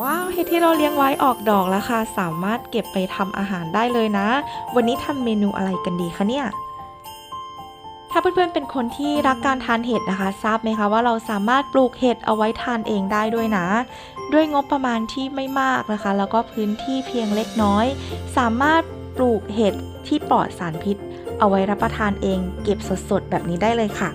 ว้าวเห็ดที่เราเลี้ยงไว้ออกดอกแล้วค่ะ สามารถเก็บไปทำอาหารได้เลยนะ วันนี้ทำเมนูอะไรกันดีคะเนี่ยถ้าเพื่อนๆเป็นคนที่รักการทานเห็ดนะคะ ทราบไหมคะว่าเราสามารถปลูกเห็ดเอาไว้ทานเองได้ด้วยนะ ด้วยงบประมาณที่ไม่มากนะคะ แล้วก็พื้นที่เพียงเล็กน้อย สามารถปลูกเห็ดที่ปลอดสารพิษ เอาไว้รับประทานเอง เก็บสดๆแบบนี้ได้เลยค่ะ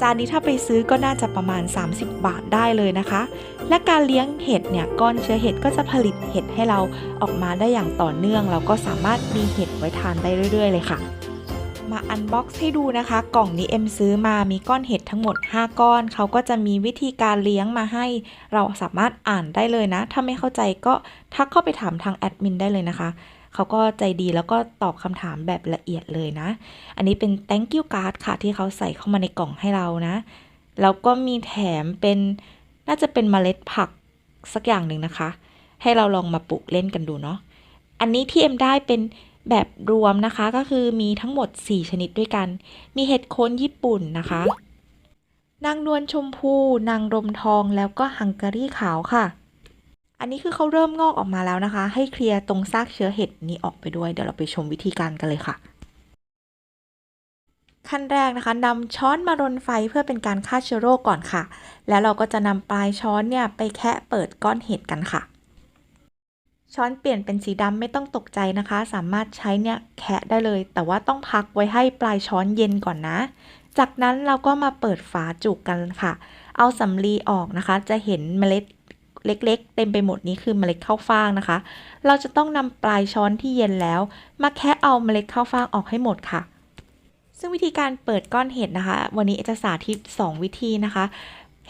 จานนี้ถ้าไปซื้อก็น่าจะประมาณ 30 บาทได้เลยนะคะ และการเลี้ยงเห็ดเนี่ยก้อนเชื้อเห็ดก็จะผลิตเห็ดให้เราออกมาได้อย่างต่อเนื่อง เราก็สามารถมีเห็ดไว้ทานได้เรื่อย ๆ เลยค่ะมาอันบ็อกซ์ให้ดูนะคะ กล่องนี้เอ็มซื้อมามีก้อนเห็ดทั้งหมด 5 ก้อน เขาก็จะมีวิธีการเลี้ยงมาให้ เราสามารถอ่านได้เลยนะ ถ้าไม่เข้าใจก็ทักเข้าไปถามทางแอดมินได้เลยนะคะ เขาก็ใจดีแล้วก็ตอบคำถามแบบละเอียดเลยนะ อันนี้เป็น thank you card ค่ะที่เขาใส่เข้ามาในกล่องให้เรานะ แล้วก็มีแถมเป็นน่าจะเป็นเมล็ดผักสักอย่างหนึ่งนะคะ ให้เราลองมาปลูกเล่นกันดูเนาะ อันนี้ที่เอ็มได้เป็นแบบรวมนะคะก็คือมีทั้งหมด 4 ชนิดด้วยกัน มีเห็ดโคนญี่ปุ่นนะคะ นางนวลชมพู นางรมทองแล้วก็ฮังการีขาวค่ะ อันนี้คือเขาเริ่มงอกออกมาแล้วนะคะ ให้เคลียร์ตรงซากเชื้อเห็ดนี้ออกไปด้วย เดี๋ยวเราไปชมวิธีการกันเลยค่ะ ขั้นแรกนะคะนำช้อนมารนไฟเพื่อเป็นการฆ่าเชื้อโรคก่อนค่ะ แล้วเราก็จะนำปลายช้อนเนี่ยไปแคะเปิดก้อนเห็ดกันค่ะ ช้อนเปลี่ยนเป็นสีดำไม่ต้องตกใจนะคะ สามารถใช้เนี่ยแคะได้เลย แต่ว่าต้องพักไว้ให้ปลายช้อนเย็นก่อนนะ จากนั้นเราก็มาเปิดฝาจุกกันค่ะ เอาสำลีออกนะคะ จะเห็นเมล็ด เล็ก ๆ เต็มไปหมดนี้คือเมล็ดข้าวฟ่างนะคะ เราจะต้องนำปลายช้อนที่เย็นแล้ว มาแคะเอาเมล็ดข้าวฟ่างออกให้หมดค่ะ ซึ่งวิธีการเปิดก้อนเห็ดนะคะ วันนี้เอจะสาธิต 2 วิธีนะคะ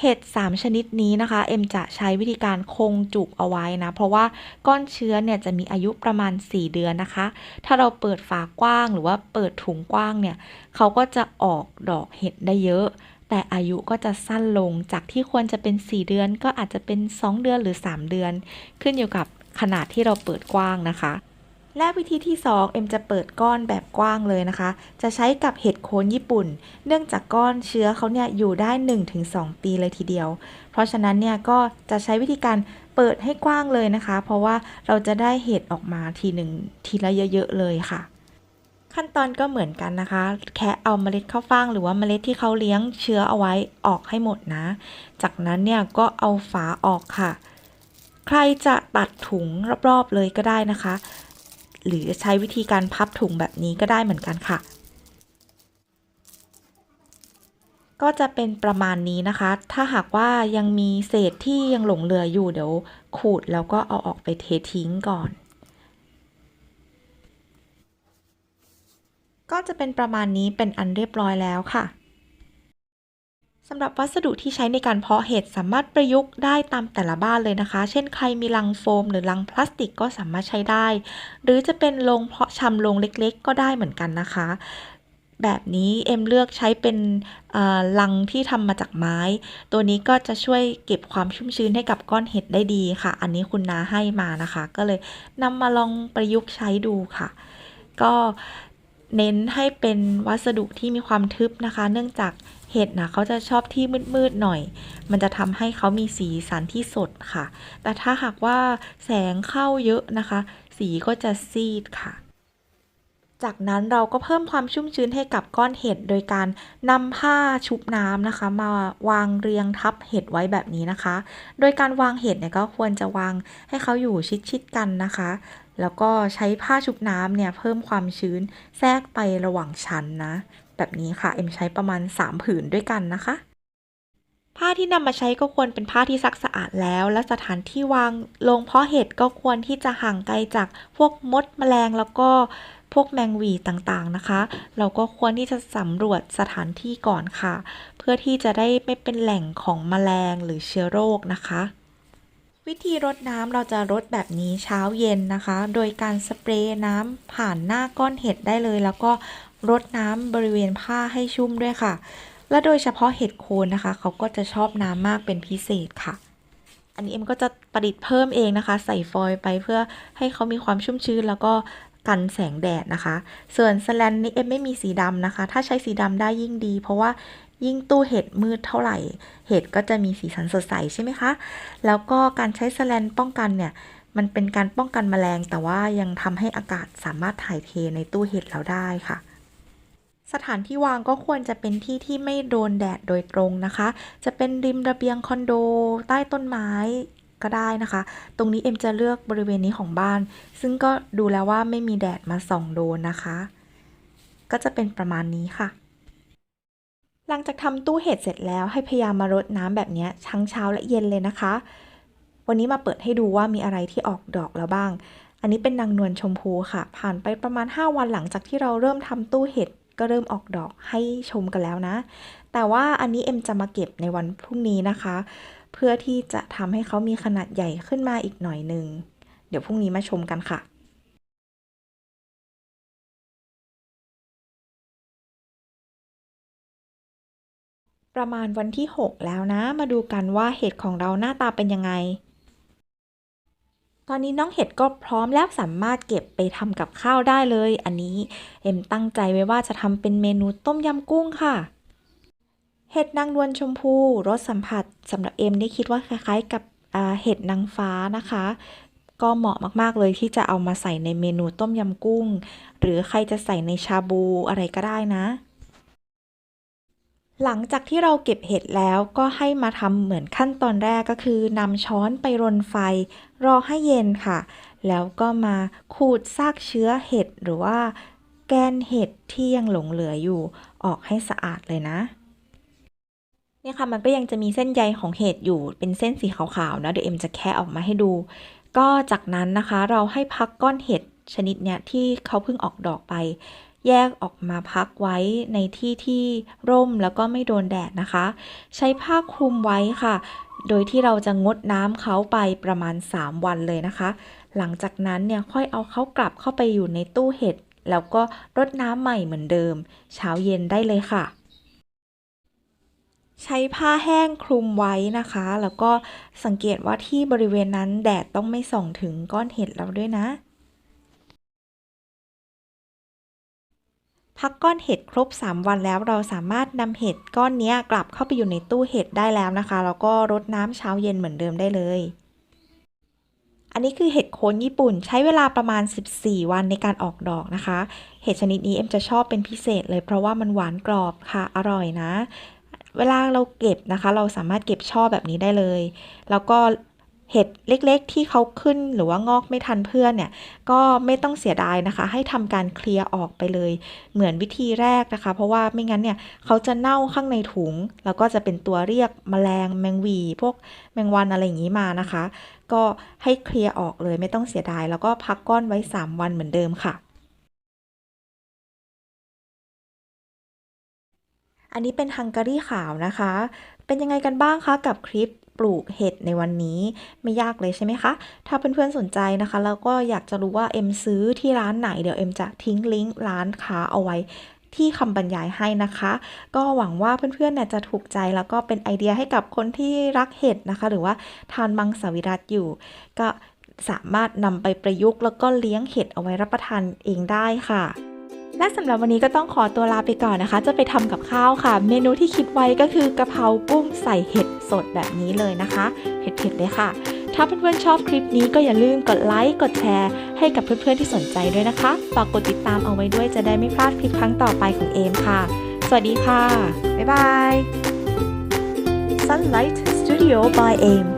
เห็ด 3 ชนิดนี้นะคะ เอ็มจะใช้วิธีการคงจุกเอาไว้นะ เพราะว่าก้อนเชื้อเนี่ยจะมีอายุประมาณ 4 เดือนนะคะ ถ้าเราเปิดฝากว้างหรือว่าเปิดถุงกว้างเนี่ยเขาก็จะออกดอกเห็ดได้เยอะ แต่อายุก็จะสั้นลงจากที่ควรจะเป็น 4 เดือน ก็อาจจะเป็น 2 เดือนหรือ 3 เดือน ขึ้นอยู่กับขนาดที่เราเปิดกว้างนะคะ และวิธีที่ 2 เอ็มจะเปิดก้อนแบบกว้างเลยนะคะ จะใช้กับเห็ดโคนญี่ปุ่น เนื่องจากก้อนเชื้อเขาเนี่ยอยู่ได้ 1-2 ปีเลยทีเดียว เพราะฉะนั้นเนี่ยก็จะใช้วิธีการเปิดให้กว้างเลยนะคะ เพราะว่าเราจะได้เห็ดออกมาทีหนึ่งทีละเยอะๆเลยค่ะ ขั้นตอนก็เหมือนกันนะคะ แค่เอาเมล็ดข้าวฟ่างหรือว่าเมล็ดที่เขาเลี้ยงเชื้อเอาไว้ออกให้หมดนะ จากนั้นเนี่ยก็เอาฝาออกค่ะ ใครจะตัดถุงรอบๆเลยก็ได้นะคะ หรือใช้วิธีการพับถุงแบบนี้ก็ได้เหมือนกันค่ะ ก็จะเป็นประมาณนี้นะคะ ถ้าหากว่ายังมีเศษที่ยังหลงเหลืออยู่เดี๋ยวขูดแล้วก็เอาออกไปเททิ้งก่อน ก็จะเป็นประมาณนี้เป็นอันเรียบร้อยแล้วค่ะสำหรับวัสดุที่ใช้ในการเพาะเห็ดสามารถประยุกต์ได้ตามแต่ละบ้านเลยนะคะ เช่นใครมีลังโฟมหรือลังพลาสติกก็สามารถใช้ได้ หรือจะเป็นโรงเพาะชำโรงเล็กๆ ก็ได้เหมือนกันนะคะ แบบนี้เอ็มเลือกใช้เป็นอ่อลังที่ทำมาจากไม้ ตัวนี้ก็จะช่วยเก็บความชุ่มชื้นให้กับก้อนเห็ดได้ดีค่ะ อันนี้คุณนาให้มานะคะ ก็เลยนำมาลองประยุกต์ใช้ดูค่ะ ก็ เน้นให้เป็นวัสดุที่มีความทึบนะคะ เนื่องจากเห็ดนะเขาจะชอบที่มืดๆหน่อย มันจะทำให้เขามีสีสันที่สดค่ะ แต่ถ้าหากว่าแสงเข้าเยอะนะคะ สีก็จะซีดค่ะ จากนั้นเราก็เพิ่มความชุ่มชื้นให้กับก้อนเห็ดโดยการนำผ้าชุบน้ำนะคะ มาวางเรียงทับเห็ดไว้แบบนี้นะคะ โดยการวางเห็ดเนี่ยก็ควรจะวางให้เขาอยู่ชิดๆกันนะคะ แล้วก็ใช้ผ้าชุบน้ำเนี่ยเพิ่มความชื้นแทรกไประหว่างชั้นนะ แบบนี้ค่ะเอ็มใช้ประมาณ 3 ผืนด้วยกันนะคะผ้าที่นำมาใช้ก็ควรเป็นผ้าที่ซักสะอาดแล้ว และสถานที่วางลงเพาะเห็ดก็ควรที่จะห่างไกลจากพวกมดแมลงแล้วก็ พวกแมงวีต่างๆนะคะ เราก็ควรที่จะสำรวจสถานที่ก่อนค่ะ เพื่อที่จะได้ไม่เป็นแหล่งของแมลงหรือเชื้อโรคนะคะ วิธีรดน้ำเราจะรดแบบนี้เช้าเย็นนะคะ โดยการสเปรย์น้ำผ่านหน้าก้อนเห็ดได้เลย แล้วก็รดน้ำบริเวณผ้าให้ชุ่มด้วยค่ะ และโดยเฉพาะเห็ดโคนนะคะ เขาก็จะชอบน้ำมากเป็นพิเศษค่ะอันนี้เอ็มก็จะประดิษฐ์เพิ่มเองนะคะ ใส่ฟอยล์ไปเพื่อให้เขามีความชุ่มชื้น แล้วก็ กันแสงแดดนะคะ ส่วนสแลนนี่เอ็มไม่มีสีดำนะคะ ถ้าใช้สีดำได้ยิ่งดี เพราะว่ายิ่งตู้เห็ดมืดเท่าไหร่ เห็ดก็จะมีสีสันสดใสใช่ไหมคะ แล้วก็การใช้สแลนป้องกันเนี่ย มันเป็นการป้องกันแมลง แต่ว่ายังทำให้อากาศสามารถถ่ายเทในตู้เห็ดเราได้ค่ะ สถานที่วางก็ควรจะเป็นที่ที่ไม่โดนแดดโดยตรงนะคะ จะเป็นริมระเบียงคอนโด ใต้ต้นไม้ ก็ได้นะคะ ตรงนี้เอ็มจะเลือกบริเวณนี้ของบ้าน ซึ่งก็ดูแล้วว่าไม่มีแดดมาส่องโดนนะคะ ก็จะเป็นประมาณนี้ค่ะ หลังจากทำตู้เห็ดเสร็จแล้วให้พยายามมารดน้ำแบบนี้ทั้งเช้าและเย็นเลยนะคะ วันนี้มาเปิดให้ดูว่ามีอะไรที่ออกดอกแล้วบ้าง อันนี้เป็นนางนวลชมพูค่ะ ผ่านไปประมาณ 5 วันหลังจากที่เราเริ่มทำตู้เห็ดก็เริ่มออกดอกให้ชมกันแล้วนะ แต่ว่าอันนี้เอ็มจะมาเก็บในวันพรุ่งนี้นะคะ เพื่อที่จะทำให้เขามีขนาดใหญ่ขึ้นมาอีกหน่อยหนึ่ง เดี๋ยวพรุ่งนี้มาชมกันค่ะประมาณวันที่ 6 แล้วนะ มาดูกันว่าเห็ดของเราหน้าตาเป็นยังไง ตอนนี้น้องเห็ดก็พร้อมแล้วสามารถเก็บไปทำกับข้าวได้เลย อันนี้เอ็มตั้งใจไว้ว่าจะทำเป็นเมนูต้มยำกุ้งค่ะ เห็ดนางนวลชมพูรสสัมผัสสำหรับเอ็มได้คิดว่าคล้ายๆ กับเห็ดนางฟ้านะคะ ก็เหมาะมากๆเลยที่จะเอามาใส่ในเมนูต้มยำกุ้ง หรือใครจะใส่ในชาบูอะไรก็ได้นะ หลังจากที่เราเก็บเห็ดแล้วก็ให้มาทำเหมือนขั้นตอนแรกก็คือนำช้อนไปรนไฟ รอให้เย็นค่ะ แล้วก็มาขูดซากเชื้อเห็ดหรือว่าแกนเห็ดที่ยังหลงเหลืออยู่ออกให้สะอาดเลยนะ เนี่ยค่ะมันก็ยังจะมีเส้นใยของเห็ดอยู่เป็นเส้นสีขาวๆนะเดี๋ยวเอ็มจะแคะออกมาให้ดู ก็จากนั้นนะคะเราให้พักก้อนเห็ดชนิดเนี้ยที่เขาเพิ่งออกดอกไป แยกออกมาพักไว้ในที่ที่ร่มแล้วก็ไม่โดนแดดนะคะ ใช้ผ้าคลุมไว้ค่ะ โดยที่เราจะงดน้ำเขาไปประมาณ 3 วันเลยนะคะ หลังจากนั้นเนี่ยค่อยเอาเขากลับเข้าไปอยู่ในตู้เห็ดแล้วก็รดน้ำใหม่เหมือนเดิม เช้าเย็นได้เลยค่ะ ใช้ผ้าแห้งคลุมไว้นะคะ แล้วก็สังเกตว่าที่บริเวณนั้นแดดต้องไม่ส่องถึงก้อนเห็ดเราด้วยนะ พักก้อนเห็ดครบ 3 วันแล้วเราสามารถนำเห็ดก้อนนี้กลับเข้าไปอยู่ในตู้เห็ดได้แล้วนะคะ แล้วก็รดน้ำเช้าเย็นเหมือนเดิมได้เลย อันนี้คือเห็ดโคนญี่ปุ่นใช้เวลาประมาณ 14 วันในการออกดอกนะคะ เห็ดชนิดนี้เอ็มจะชอบเป็นพิเศษเลยเพราะว่ามันหวานกรอบค่ะอร่อยนะ เวลาเราเก็บนะคะ เราสามารถเก็บช่อแบบนี้ได้เลย แล้วก็เห็ดเล็กๆ ที่เขาขึ้นหรือว่างอกไม่ทันเพื่อนเนี่ย ก็ไม่ต้องเสียดายนะคะ ให้ทำการเคลียร์ออกไปเลย เหมือนวิธีแรกนะคะ เพราะว่าไม่งั้นเนี่ยเขาจะเน่าข้างในถุง แล้วก็จะเป็นตัวเรียกแมลงแมงวีพวกแมงวันอะไรอย่างนี้มานะคะ ก็ให้เคลียร์ออกเลยไม่ต้องเสียดาย แล้วก็พักก้อนไว้ 3 วันเหมือนเดิมค่ะ อันนี้เป็นฮังการีขาวนะคะ เป็นยังไงกันบ้างคะกับคลิปปลูกเห็ดในวันนี้ไม่ยากเลยใช่ไหมคะ ถ้าเพื่อนๆสนใจนะคะ แล้วก็อยากจะรู้ว่าเอ็มซื้อที่ร้านไหนเดี๋ยวเอ็มจะทิ้งลิงก์ร้านค้าเอาไว้ที่คำบรรยายให้นะคะ ก็หวังว่าเพื่อนๆเนี่ยจะถูกใจแล้วก็เป็นไอเดียให้กับคนที่รักเห็ดนะคะ หรือว่าทานมังสวิรัตอยู่ ก็สามารถนำไปประยุกต์แล้วก็เลี้ยงเห็ดเอาไว้รับประทานเองได้ค่ะ และสำหรับวันนี้ก็ต้องขอตัวลาไปก่อนนะคะ จะไปทำกับข้าวค่ะ เมนูที่คิดไว้ก็คือกะเพรากุ้งใส่เห็ดสดแบบนี้เลยนะคะ เผ็ดๆเลยค่ะ ถ้าเพื่อนๆชอบคลิปนี้ก็อย่าลืมกดไลค์ กดแชร์ ให้กับเพื่อนๆที่สนใจด้วยนะคะ ฝากกดติดตามเอาไว้ด้วยจะได้ไม่พลาดคลิปครั้งต่อไปของเอมค่ะ สวัสดีค่ะ บ๊ายบาย Sunlight Studio by AIM